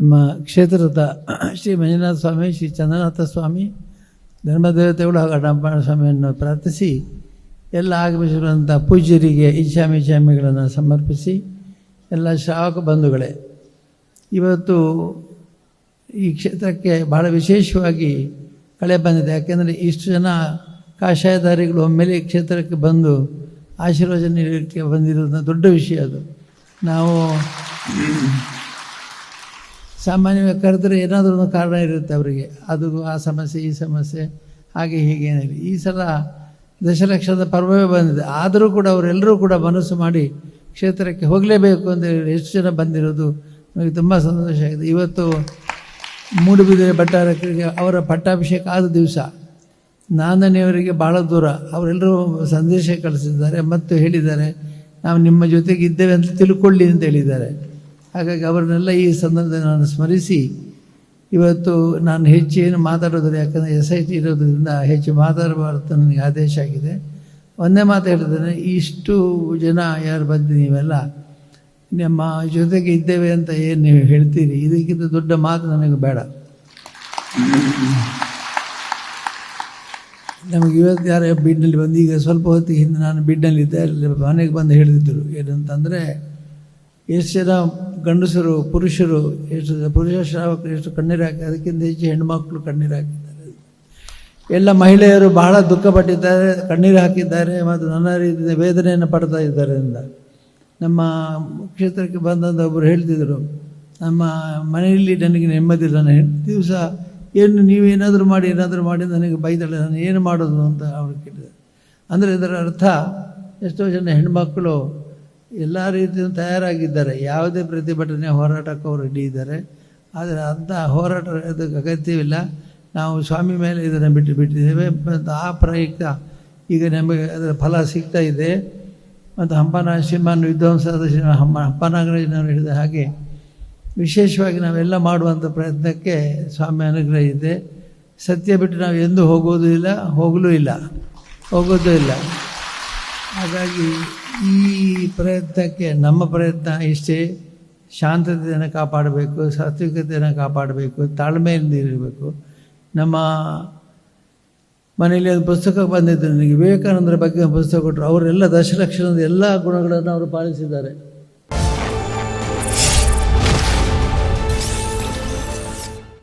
ನಮ್ಮ ಕ್ಷೇತ್ರದ ಶ್ರೀ ಮಂಜುನಾಥ ಸ್ವಾಮಿ, ಶ್ರೀ ಚಂದ್ರನಾಥ ಸ್ವಾಮಿ ಧರ್ಮದೇವತೆಗಳು ಹಾಗೂ ಅಡಂಬಾಣ ಸ್ವಾಮಿಯನ್ನು ಪ್ರಾರ್ಥಿಸಿ, ಎಲ್ಲ ಆಗಮಿಸಿರುವಂಥ ಪೂಜ್ಯರಿಗೆ ಇಚ್ಛಾಮಿಚ್ಛಾಮಿಗಳನ್ನು ಸಮರ್ಪಿಸಿ, ಎಲ್ಲ ಶ್ರಾವಕ ಬಂಧುಗಳೇ, ಇವತ್ತು ಈ ಕ್ಷೇತ್ರಕ್ಕೆ ಬಹಳ ವಿಶೇಷವಾಗಿ ಕಳೆ ಬಂದಿದೆ. ಯಾಕೆಂದರೆ ಇಷ್ಟು ಜನ ಕಾಷಾಯಧಾರಿಗಳು ಒಮ್ಮೆಲೆ ಕ್ಷೇತ್ರಕ್ಕೆ ಬಂದು ಆಶೀರ್ವಚನ ನೀಡಲಿಕ್ಕೆ ಬಂದಿರೋದನ್ನ ದೊಡ್ಡ ವಿಷಯ ಅದು. ನಾವು ಸಾಮಾನ್ಯವಾಗಿ ಕರೆದ್ರೆ ಏನಾದರೂ ಒಂದು ಕಾರಣ ಇರುತ್ತೆ ಅವರಿಗೆ. ಅದು ಆ ಸಮಸ್ಯೆ, ಈ ಸಮಸ್ಯೆ, ಹಾಗೆ ಹೀಗೆ ಏನಿಲ್ಲ. ಈ ಸಲ ದಶಲಕ್ಷದ ಪರ್ವವೇ ಬಂದಿದೆ. ಆದರೂ ಕೂಡ ಅವರೆಲ್ಲರೂ ಕೂಡ ಮನಸ್ಸು ಮಾಡಿ ಕ್ಷೇತ್ರಕ್ಕೆ ಹೋಗಲೇಬೇಕು ಅಂತ ಹೇಳಿ ಎಷ್ಟು ಜನ ಬಂದಿರೋದು ನನಗೆ ತುಂಬ ಸಂತೋಷ ಆಗಿದೆ. ಇವತ್ತು ಮೂಡುಬಿದಿರೆ ಭಟ್ಟಾರಕರಿಗೆ ಅವರ ಪಟ್ಟಾಭಿಷೇಕ ಆದ ದಿವಸ ನಾಂದನೆಯವರಿಗೆ ಭಾಳ ದೂರ ಅವರೆಲ್ಲರೂ ಸಂದೇಶ ಕಳಿಸಿದ್ದಾರೆ ಮತ್ತು ಹೇಳಿದ್ದಾರೆ, ನಾವು ನಿಮ್ಮ ಜೊತೆಗೆ ಇದ್ದೇವೆ ಅಂತ ತಿಳ್ಕೊಳ್ಳಿ ಅಂತ ಹೇಳಿದ್ದಾರೆ. ಹಾಗಾಗಿ ಅವರನ್ನೆಲ್ಲ ಈ ಸಂದರ್ಭದಲ್ಲಿ ನಾನು ಸ್ಮರಿಸಿ, ಇವತ್ತು ನಾನು ಹೆಚ್ಚೇನು ಮಾತಾಡೋದಿಲ್ಲ, ಯಾಕಂದರೆ ಎಸ್ ಐ ಟಿ ಇರೋದ್ರಿಂದ ಹೆಚ್ಚು ಮಾತಾಡಬಾರ್ದು ನನಗೆ ಆದೇಶ ಆಗಿದೆ. ಒಂದೇ ಮಾತು ಹೇಳಿದ್ರೆ ಇಷ್ಟು ಜನ ಯಾರು ಬಂದು ನೀವೆಲ್ಲ ನಿಮ್ಮ ಜೊತೆಗೆ ಇದ್ದೇವೆ ಅಂತ ಏನು ನೀವು ಹೇಳ್ತೀರಿ? ಇದಕ್ಕಿಂತ ದೊಡ್ಡ ಮಾತು ನನಗೆ ಬೇಡ. ನಮಗೆ ಇವತ್ತು ಯಾರು ಬಿಡ್ನಲ್ಲಿ ಬಂದು, ಈಗ ಸ್ವಲ್ಪ ಹೊತ್ತಿಗೆ ಹಿಂದೆ ನಾನು ಬಿಡ್ನಲ್ಲಿದ್ದೆ, ಅಲ್ಲಿ ಮನೆಗೆ ಬಂದು ಹೇಳಿದ್ರು. ಏನಂತಂದರೆ ಎಷ್ಟು ಜನ ಗಂಡಸರು, ಪುರುಷರು ಎಷ್ಟು ಪುರುಷ ಶ್ರಾವಕರು ಎಷ್ಟು ಕಣ್ಣೀರು ಹಾಕಿ, ಅದಕ್ಕಿಂತ ಹೆಚ್ಚು ಹೆಣ್ಮಕ್ಳು ಕಣ್ಣೀರು ಹಾಕಿದ್ದಾರೆ. ಎಲ್ಲ ಮಹಿಳೆಯರು ಬಹಳ ದುಃಖಪಟ್ಟಿದ್ದಾರೆ, ಕಣ್ಣೀರು ಹಾಕಿದ್ದಾರೆ ಮತ್ತು ನನ್ನ ರೀತಿಯ ವೇದನೆಯನ್ನು ಪಡ್ತಾ ಇದ್ದಾರೆ ಅಂತ. ನಮ್ಮ ಕ್ಷೇತ್ರಕ್ಕೆ ಬಂದಂಥ ಒಬ್ಬರು ಹೇಳ್ತಿದ್ರು, ನಮ್ಮ ಮನೆಯಲ್ಲಿ ನನಗೆ ನೆಮ್ಮದಿ ನಾನು ದಿವಸ ಏನು ನೀವೇನಾದರೂ ಮಾಡಿ, ಏನಾದರೂ ಮಾಡಿ ನನಗೆ ಬೈದಾಳೆ, ನಾನು ಏನು ಮಾಡೋದು ಅಂತ ಅವ್ರು ಕೇಳಿದೆ ಅಂದರೆ ಇದರ ಅರ್ಥ ಎಷ್ಟೋ ಜನ ಹೆಣ್ಮಕ್ಕಳು ಎಲ್ಲ ರೀತಿಯಿಂದ ತಯಾರಾಗಿದ್ದಾರೆ. ಯಾವುದೇ ಪ್ರತಿಭಟನೆ ಹೋರಾಟಕ್ಕೆ ಅವರು ರೆಡಿ ಇದ್ದಾರೆ. ಆದರೆ ಅಂಥ ಹೋರಾಟ ಅದಕ್ಕೆ ಅಗತ್ಯವಿಲ್ಲ. ನಾವು ಸ್ವಾಮಿ ಮೇಲೆ ಇದನ್ನು ಬಿಟ್ಟು ಬಿಟ್ಟಿದ್ದೇವೆ. ಮತ್ತು ಆ ಪ್ರಯುಕ್ತ ಈಗ ನಮಗೆ ಅದರ ಫಲ ಸಿಗ್ತಾ ಇದೆ. ಮತ್ತು ಹಂಪನ ಶ್ರೀಮಾನ್ ವಿದ್ವಾಂಸದ ಹಂಪ ಹಂಪನಾಗರಾಜನವರು ಹೇಳಿದ ಹಾಗೆ ವಿಶೇಷವಾಗಿ ನಾವೆಲ್ಲ ಮಾಡುವಂಥ ಪ್ರಯತ್ನಕ್ಕೆ ಸ್ವಾಮಿ ಅನುಗ್ರಹ ಇದೆ. ಸತ್ಯ ಬಿಟ್ಟು ನಾವು ಎಂದೂ ಹೋಗೋದೂ ಇಲ್ಲ, ಹೋಗಲೂ ಇಲ್ಲ. ಹೋಗೋದೂ ಇಲ್ಲ. ಹಾಗಾಗಿ ಈ ಪ್ರಯತ್ನಕ್ಕೆ, ನಮ್ಮ ಪ್ರಯತ್ನ ಇಷ್ಟೇ ಶಾಂತತೆಯನ್ನು ಕಾಪಾಡಬೇಕು ಸಾತ್ವಿಕತೆಯನ್ನು ಕಾಪಾಡಬೇಕು, ತಾಳ್ಮೆಯಿಂದ ಇರಬೇಕು. ನಮ್ಮ ಮನೆಯಲ್ಲಿ ಒಂದು ಪುಸ್ತಕ ಬಂದಿದ್ದು ನನಗೆ ವಿವೇಕಾನಂದರ ಬಗ್ಗೆ ಪುಸ್ತಕ ಕೊಟ್ಟರು. ಅವರೆಲ್ಲ ದಶಲಕ್ಷಣದ ಎಲ್ಲ ಗುಣಗಳನ್ನು ಅವರು ಪಾಲಿಸಿದ್ದಾರೆ.